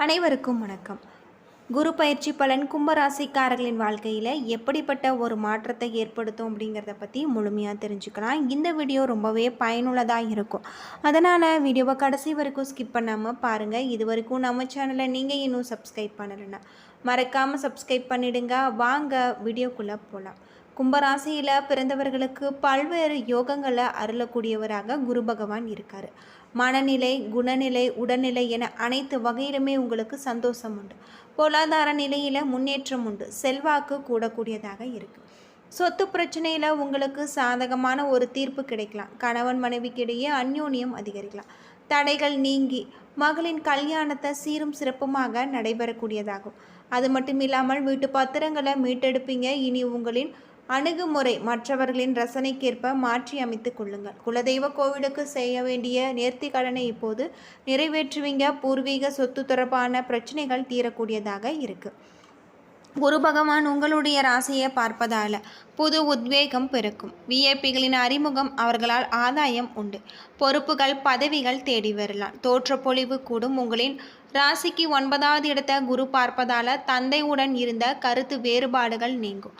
அனைவருக்கும் வணக்கம். குரு பயிற்சி பலன் கும்பராசிக்காரர்களின் வாழ்க்கையில் எப்படிப்பட்ட ஒரு மாற்றத்தை ஏற்படுத்தும் அப்படிங்கிறத பற்றி முழுமையாக தெரிஞ்சுக்கலாம். இந்த வீடியோ ரொம்பவே பயனுள்ளதாக இருக்கும். அதனால் வீடியோவை கடைசி வரைக்கும் ஸ்கிப் பண்ணாமல் பாருங்கள் இது வரைக்கும் நம்ம சேனலை நீங்கள் இன்னும் சப்ஸ்கிரைப் பண்ணலைன்னா மறக்காமல் சப்ஸ்கிரைப் பண்ணிடுங்க. வாங்க வீடியோக்குள்ளே போகலாம் கும்பராசியில் பிறந்தவர்களுக்கு பல்வேறு யோகங்களை அருளக்கூடியவராக குரு பகவான் இருக்கார். மனநிலை குணநிலை உடல்நிலை என அனைத்து வகையிலுமே உங்களுக்கு சந்தோஷம் உண்டு. பொருளாதார நிலையில் முன்னேற்றம் உண்டு. செல்வாக்கு கூடக்கூடியதாக இருக்குது சொத்து பிரச்சனையில் உங்களுக்கு சாதகமான ஒரு தீர்ப்பு கிடைக்கலாம். கணவன் மனைவிக்கிடையே அந்யோன்யம் அதிகரிக்கலாம். தடைகள் நீங்கி மகளின் கல்யாணத்தை சீரும் சிறப்புமாக நடைபெறக்கூடியதாகும். அது மட்டும் இல்லாமல் வீட்டு பத்திரங்களை மீட்டெடுப்பீங்க. இனி உங்களின் அணுகுமுறை மற்றவர்களின் ரசனைக்கேற்ப மாற்றி அமைத்துக் கொள்ளுங்கள். குலதெய்வ கோவிலுக்கு செய்ய வேண்டிய நேர்த்தி கடனை இப்போது நிறைவேற்றுவீங்க. பூர்வீக சொத்து தொடர்பான பிரச்சனைகள் தீரக்கூடியதாக இருக்குது குரு பகவான் உங்களுடைய ராசியை பார்ப்பதால புது உத்வேகம் பெருக்கும் விஐபிகளின் அறிமுகம் அவர்களால் ஆதாயம் உண்டு. பொறுப்புகள் பதவிகள் தேடி வரலாம். தோற்றப்பொழிவு கூடும். உங்களின் ராசிக்கு ஒன்பதாவது இடத்த குரு பார்ப்பதால தந்தையுடன் இருந்த கருத்து வேறுபாடுகள் நீங்கும்.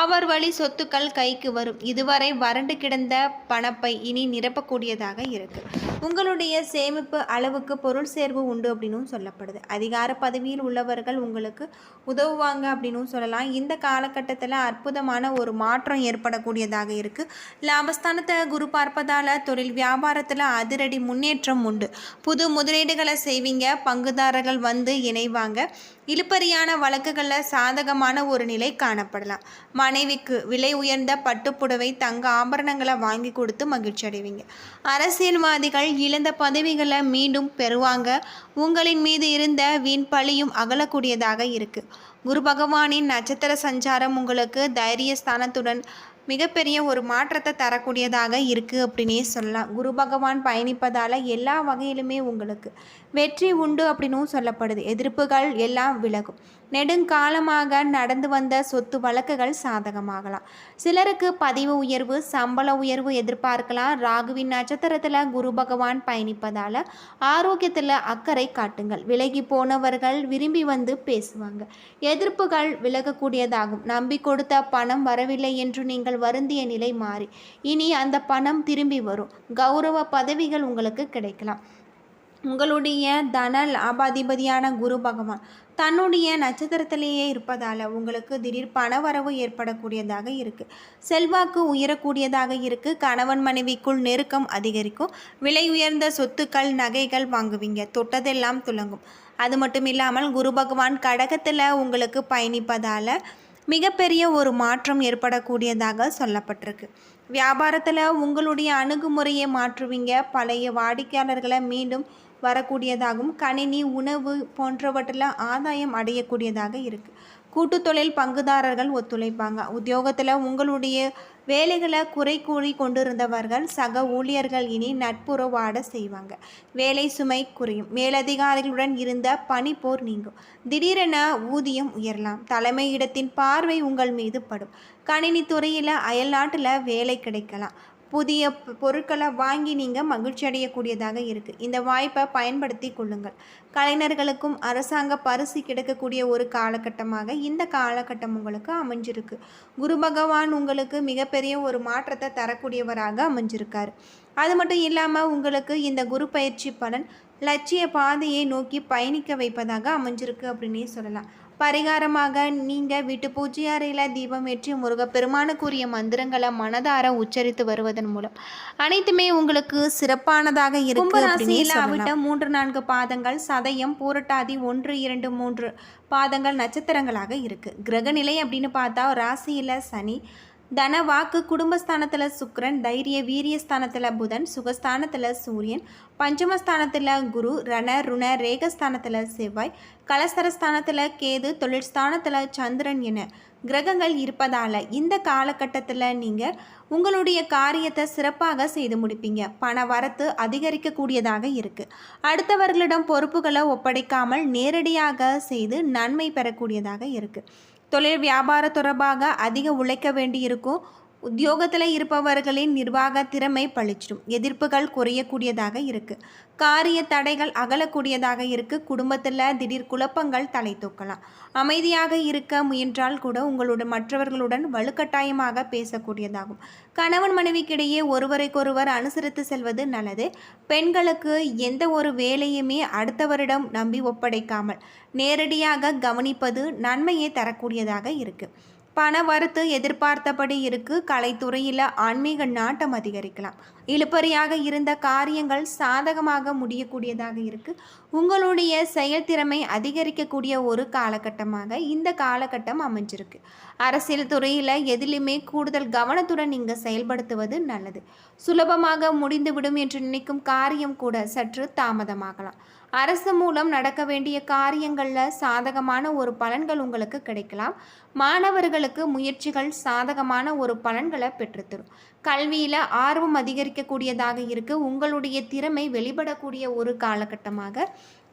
அவர் வழி சொத்துக்கள் கைக்கு வரும். இதுவரை வறண்டு கிடந்த பணப்பை இனி நிரப்பக்கூடியதாக இருக்கு. உங்களுடைய சேமிப்பு அளவுக்கு பொருள் சேர்வு உண்டு அப்படின்னும் சொல்லப்படுது. அதிகார பதவியில் உள்ளவர்கள் உங்களுக்கு உதவுவாங்க அப்படின்னும் சொல்லலாம். இந்த காலகட்டத்தில் அற்புதமான ஒரு மாற்றம் ஏற்படக்கூடியதாக இருக்கு. லாபஸ்தானத்தை குரு பார்ப்பதால் தொழில் வியாபாரத்தில் அதிரடி முன்னேற்றம் உண்டு. புது முதலீடுகளை செய்வீங்க. பங்குதாரர்கள் வந்து இணைவாங்க. இழுப்பறியான வழக்குகளில் சாதகமான ஒரு நிலை காணப்படலாம். மனைவிக்கு விலை உயர்ந்த பட்டுப்புடவை தங்க ஆபரணங்களை வாங்கி கொடுத்து மகிழ்ச்சி அடைவீங்க. அரசியல்வாதிகள் இழந்த பதவிகளை மீண்டும் பெறுவாங்க. உங்களின் மீது இருந்த வீண் பழியும் அகலக்கூடியதாக இருக்குது குரு பகவானின் நட்சத்திர சஞ்சாரம் உங்களுக்கு தைரிய ஸ்தானத்துடன் மிகப்பெரிய ஒரு மாற்றத்தை தரக்கூடியதாக இருக்குது அப்படின்னே சொல்லலாம். குரு பகவான் பயணிப்பதால் எல்லா வகையிலுமே உங்களுக்கு வெற்றி உண்டு அப்படின்னும் சொல்லப்படுது. எதிர்ப்புகள் எல்லாம் விலகும். நெடுங்காலமாக நடந்து வந்த சொத்து வழக்குகள் சாதகமாகலாம். சிலருக்கு பதிவு உயர்வு சம்பள உயர்வு எதிர்பார்க்கலாம். ராகுவின் நட்சத்திரத்தில் குரு பகவான் பயணிப்பதால் ஆரோக்கியத்தில் அக்கறை காட்டுங்கள். விலகி போனவர்கள் விரும்பி வந்து பேசுவாங்க. எதிர்ப்புகள் விலகக்கூடியதாகும். நம்பி கொடுத்த பணம் வரவில்லை என்று நீங்கள் வருந்திய நிலை மாறி. இனி அந்த பணம் திரும்பி வரும். கௌரவ பதவிகள் உங்களுக்கு கிடைக்கலாம். உங்களுடைய தன லாபாதிபதியான குரு பகவான் தன்னுடைய நட்சத்திரத்திலேயே இருப்பதால் உங்களுக்கு திடீர் பணவரவு ஏற்படக்கூடியதாக இருக்குது செல்வாக்கு உயரக்கூடியதாக இருக்குது கணவன் மனைவிக்குள் நெருக்கம் அதிகரிக்கும். விலை உயர்ந்த சொத்துக்கள் நகைகள் வாங்குவீங்க. தொட்டதெல்லாம் துலங்கும். அது மட்டும் இல்லாமல் குரு பகவான் கடகத்தில் உங்களுக்கு பயணிப்பதால் மிகப்பெரிய ஒரு மாற்றம் ஏற்படக்கூடியதாக சொல்லப்பட்டிருக்கு. வியாபாரத்தில் உங்களுடைய அணுகுமுறையை மாற்றுவீங்க. பழைய வாடிக்கையாளர்களை மீண்டும் வரக்கூடியதாகவும் கணினி உணவு போன்றவற்றில் ஆதாயம் அடையக்கூடியதாக இருக்குது கூட்டுத்தொழில் பங்குதாரர்கள் ஒத்துழைப்பாங்க. உத்தியோகத்தில் உங்களுடைய வேலைகளை குறை கூறி கொண்டிருந்தவர்கள் சக ஊழியர்கள் இனி நட்புறவாட செய்வாங்க. வேலை சுமை குறையும். மேலதிகாரிகளுடன் இருந்த பனிப்போர் நீங்கும். திடீரென ஊதியம் உயரலாம். தலைமையிடத்தின் பார்வை உங்கள் மீது படும். கணினி துறையில் அயல்நாட்டில் வேலை கிடைக்கலாம். புதிய பொருட்களை வாங்கி நீங்கள் மகிழ்ச்சி அடையக்கூடியதாக இருக்குது இந்த வாய்ப்பை பயன்படுத்தி கொள்ளுங்கள். கலைஞர்களுக்கும் அரசாங்க பரிசு கிடைக்கக்கூடிய ஒரு காலகட்டமாக இந்த காலகட்டம் உங்களுக்கு அமைஞ்சிருக்கு. குரு பகவான் உங்களுக்கு மிகப்பெரிய ஒரு மாற்றத்தை தரக்கூடியவராக அமைஞ்சிருக்கார். அது மட்டும் இல்லாமல் உங்களுக்கு இந்த குரு பயிற்சி பலன் லட்சிய பாதையை நோக்கி பயணிக்க வைப்பதாக அமைஞ்சிருக்கு அப்படின்னே சொல்லலாம். பரிகாரமாக நீங்கள் வீட்டு பூஜை அறையில் தீபம் ஏற்றி முருகப்பெருமானுக்குரிய மந்திரங்களை மனதார உச்சரித்து வருவதன் மூலம். அனைத்துமே உங்களுக்கு சிறப்பானதாக இருக்கு மூன்று நான்கு பாதங்கள் சதயம் பூரட்டாதி ஒன்று இரண்டு மூன்று பாதங்கள் நட்சத்திரங்களாக இருக்கு. கிரகநிலை அப்படின்னு பார்த்தா ராசியில் சனி தன வாக்கு குடும்பஸ்தானத்தில் சுக்கரன் தைரிய வீரியஸ்தானத்தில் புதன் சுகஸ்தானத்தில் சூரியன் பஞ்சமஸ்தானத்தில் குரு ரண ருண ரேகஸ்தானத்தில் செவ்வாய் கலசரஸ்தானத்தில் கேது தொழிற்ஸ்தானத்தில் சந்திரன் என கிரகங்கள் இருப்பதால் இந்த காலகட்டத்தில் நீங்கள் உங்களுடைய காரியத்தை சிறப்பாக செய்து முடிப்பீங்க. பண வரத்து அதிகரிக்கக்கூடியதாக இருக்குது அடுத்தவர்களிடம் பொறுப்புகளை ஒப்படைக்காமல் நேரடியாக செய்து நன்மை பெறக்கூடியதாக இருக்குது தொழில் வியாபார தொடர்பாக அதிக உழைக்க வேண்டியிருக்கும். உத்தியோகத்தில் இருப்பவர்களின் நிர்வாக திறமை பளிச்சிடும். எதிர்ப்புகள் குறையக்கூடியதாக இருக்குது காரிய தடைகள் அகலக்கூடியதாக இருக்குது குடும்பத்தில் திடீர் குழப்பங்கள் தலை தூக்கலாம். அமைதியாக இருக்க முயன்றால் கூட உங்களுடன் மற்றவர்களுடன் வலுக்கட்டாயமாக பேசக்கூடியதாகும். கணவன் மனைவிக்கிடையே ஒருவரைக்கொருவர் அனுசரித்து செல்வது நல்லது. பெண்களுக்கு எந்த ஒரு வேலையுமே அடுத்தவரிடம் நம்பி ஒப்படைக்காமல் நேரடியாக கவனிப்பது நன்மையை தரக்கூடியதாக இருக்குது பண வரத்து எதிர்பார்த்தபடி இருக்கு. கலைத்துறையில் ஆன்மீக நாட்டம் அதிகரிக்கலாம். இழுப்பறியாக இருந்த காரியங்கள் சாதகமாக முடியக்கூடியதாக இருக்குது உங்களுடைய செயல்திறமை அதிகரிக்கக்கூடிய ஒரு காலகட்டமாக இந்த காலகட்டம் அமைஞ்சிருக்கு. அரசியல் துறையில் எதிலுமே கூடுதல் கவனத்துடன் நீங்கள் செயல்படுத்துவது நல்லது. சுலபமாக முடிந்துவிடும் என்று நினைக்கும் காரியம் கூட சற்று தாமதமாகலாம். அரசு மூலம் நடக்க வேண்டிய காரியங்களில் சாதகமான ஒரு பலன்கள் உங்களுக்கு கிடைக்கலாம். மாணவர்களுக்கு முயற்சிகள் சாதகமான ஒரு பலன்களை பெற்றுத்தரும். கல்வியில் ஆர்வம் வைக்கக்கூடியதாக இருக்குது உங்களுடைய திறமை வெளிப்படக்கூடிய ஒரு காலகட்டமாக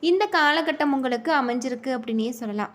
இந்த காலகட்டம் உங்களுக்கு அமைஞ்சிருக்கு அப்படின்னே சொல்லலாம்.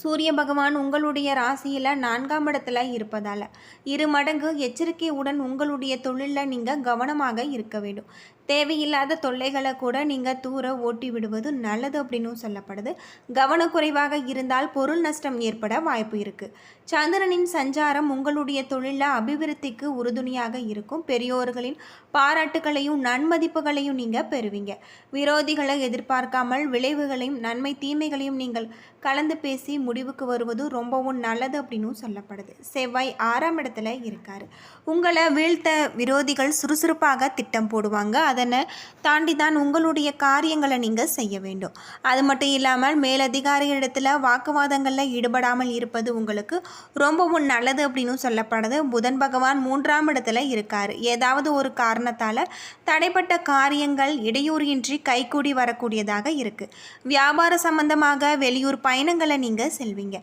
சூரிய பகவான் உங்களுடைய ராசியில் நான்காம் இடத்துல இருப்பதால் இரு மடங்கு எச்சரிக்கையுடன் உங்களுடைய தொழிலில் நீங்கள் கவனமாக இருக்க வேண்டும். தேவையில்லாத தொல்லைகளை கூட நீங்கள் தூர ஓட்டி விடுவது நல்லது அப்படின்னும் சொல்லப்படுது. கவனக்குறைவாக இருந்தால் பொருள் நஷ்டம் ஏற்பட வாய்ப்பு இருக்குது சந்திரனின் சஞ்சாரம் உங்களுடைய தொழிலில் அபிவிருத்திக்கு உறுதுணையாக இருக்கும். பெரியோர்களின் பாராட்டுகளையும் நன்மதிப்புகளையும் நீங்கள் பெறுவீங்க. விரோதிகளை எதிர்பார்க்காமல் விளைவுகளையும் நன்மை தீமைகளையும் நீங்கள் கலந்து பேசி முடிவுக்கு வருவது ரொம்பவும் நல்லது அப்படின்னும் சொல்லப்படுது. செவ்வாய் ஆறாம் இடத்துல இருக்காரு. உங்களை வீழ்த்த விரோதிகள் சுறுசுறுப்பாக திட்டம் போடுவாங்க. அதனை தாண்டி தான் உங்களுடைய காரியங்களை நீங்கள் செய்ய வேண்டும். அது மட்டும் இல்லாமல் மேலதிகாரிகளிடத்தில் வாக்குவாதங்களில் ஈடுபடாமல் இருப்பது உங்களுக்கு ரொம்பவும் நல்லது அப்படின்னு சொல்லப்படுது. புதன் பகவான் மூன்றாம் இடத்துல இருக்கார். ஏதாவது ஒரு காரணத்தால் தடைப்பட்ட காரியங்கள் இடையூறின்றி கைகூடி வரக்கூடியதாக இருக்குது வியாபார சம்பந்தமாக வெளியூர் பயணங்களை நீங்கள் செல்வீங்க.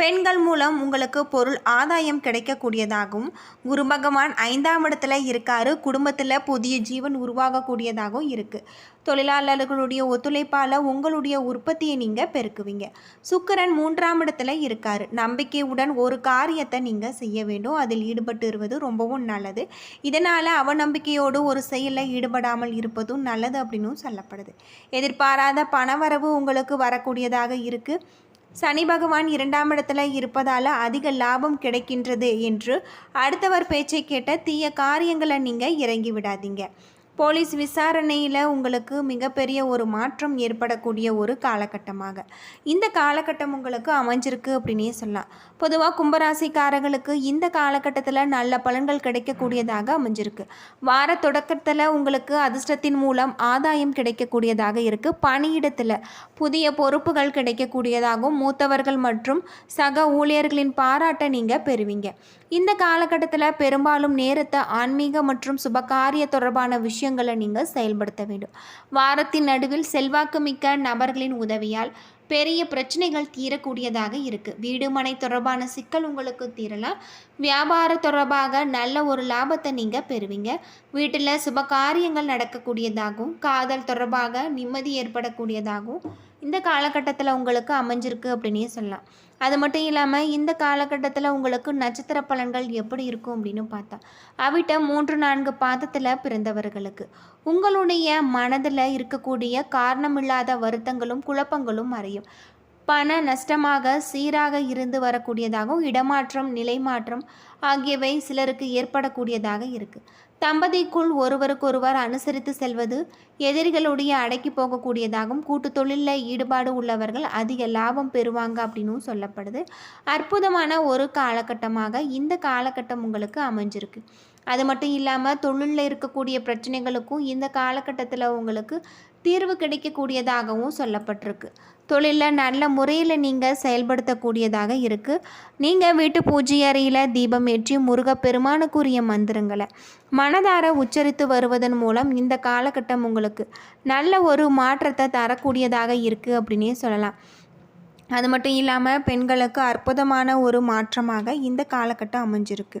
பெண்கள் மூலம் உங்களுக்கு பொருள் ஆதாயம் கிடைக்கக்கூடியதாகவும் குரு பகவான் ஐந்தாம் இடத்துல இருக்காரு. குடும்பத்தில் புதிய ஜீவன் உருவாகக்கூடியதாகவும் இருக்குது தொழிலாளர்களுடைய ஒத்துழைப்பால் உங்களுடைய உற்பத்தியை நீங்கள் பெருக்குவீங்க. சுக்கரன் மூன்றாம் இடத்துல இருக்கார். நம்பிக்கையுடன் ஒரு காரியத்தை நீங்கள் செய்ய வேண்டும். அதில் ஈடுபட்டு இருவது ரொம்பவும் நல்லது. இதனால் அவநம்பிக்கையோடு ஒரு செயலில் ஈடுபடாமல் இருப்பதும் நல்லது அப்படின்னும் சொல்லப்படுது. எதிர்பாராத பணவரவு உங்களுக்கு வரக்கூடியதாக இருக்குது சனி பகவான் இரண்டாம் இடத்துல இருப்பதால் அதிக லாபம் கிடைக்கின்றது என்று அடுத்தவர் பேச்சை கேட்ட தீய காரியங்களை நீங்கள் இறங்கி விடாதீங்க. போலீஸ் விசாரணையில் உங்களுக்கு மிகப்பெரிய ஒரு மாற்றம் ஏற்படக்கூடிய ஒரு காலகட்டமாக. இந்த காலகட்டம் உங்களுக்கு அமைஞ்சிருக்கு அப்படின்னே சொல்லலாம். பொதுவாக கும்பராசிக்காரர்களுக்கு இந்த காலகட்டத்தில் நல்ல பலன்கள் கிடைக்கக்கூடியதாக அமைஞ்சிருக்கு. வார தொடக்கத்தில் உங்களுக்கு அதிர்ஷ்டத்தின் மூலம் ஆதாயம் கிடைக்கக்கூடியதாக இருக்குது பணியிடத்தில் புதிய பொறுப்புகள் கிடைக்கக்கூடியதாகவும் மூத்தவர்கள் மற்றும் சக ஊழியர்களின் பாராட்டை நீங்கள் பெறுவீங்க. இந்த காலகட்டத்தில் பெரும்பாலும் நேரத்தை ஆன்மீக மற்றும் சுபகாரிய தொடர்பான விஷயம் விஷயங்களை நீங்கள் செயல்படுத்த வேண்டும். வாரத்தின் நடுவில் செல்வாக்குமிக்க நபர்களின் உதவியால் பெரிய பிரச்சனைகள் தீரக்கூடியதாக இருக்குது வீடு மனை தொடர்பான சிக்கல் உங்களுக்கு தீரலாம். வியாபார தொடர்பாக நல்ல ஒரு லாபத்தை நீங்கள் பெறுவீங்க. வீட்டில் சுப காரியங்கள் நடக்கக்கூடியதாகவும் காதல் தொடர்பாக நிம்மதி ஏற்படக்கூடியதாகவும் இந்த காலகட்டத்தில் உங்களுக்கு அமைஞ்சிருக்கு அப்படின்னே சொல்லலாம். அது மட்டும் இல்லாமல் இந்த காலகட்டத்தில் உங்களுக்கு நட்சத்திர பலன்கள் எப்படி இருக்கும் அப்படின்னு பார்த்தா அவிட்ட மூன்று நான்கு பாதத்தில் பிறந்தவர்களுக்கு. உங்களுடைய மனதில் இருக்கக்கூடிய காரணமில்லாத வருத்தங்களும் குழப்பங்களும் மறையும். பண நஷ்டமாக சீராக இருந்து வரக்கூடியதாகவும் இடமாற்றம் நிலை மாற்றம் ஆகியவை சிலருக்கு ஏற்படக்கூடியதாக இருக்குது தம்பதிக்குள் ஒருவருக்கொருவர் அனுசரித்து செல்வது எதிரிகளுடைய அடக்கி போகக்கூடியதாகவும் கூட்டு தொழிலில் ஈடுபாடு உள்ளவர்கள் அதிக லாபம் பெறுவாங்க அப்படின்னும் சொல்லப்படுது. அற்புதமான ஒரு காலகட்டமாக இந்த காலகட்டம் உங்களுக்கு அமைஞ்சிருக்கு. அது மட்டும் இல்லாமல் தொழிலில் இருக்கக்கூடிய பிரச்சனைகளுக்கும் இந்த காலகட்டத்தில் உங்களுக்கு தீர்வு கிடைக்கக்கூடியதாகவும் சொல்லப்பட்டிருக்கு. தொழிலில் நல்ல முறையில் நீங்கள் செயல்படுத்தக்கூடியதாக இருக்குது நீங்கள் வீட்டு பூஜை அறையில் தீபம் ஏற்றி முருகப்பெருமானுக்குரிய மந்திரங்களை மனதார உச்சரித்து வருவதன் மூலம் இந்த காலகட்டம் உங்களுக்கு நல்ல ஒரு மாற்றத்தை தரக்கூடியதாக இருக்குது அப்படின்னே சொல்லலாம். அது மட்டும் இல்லாமல் பெண்களுக்கு அற்புதமான ஒரு மாற்றமாக இந்த காலகட்டம் அமைஞ்சிருக்கு.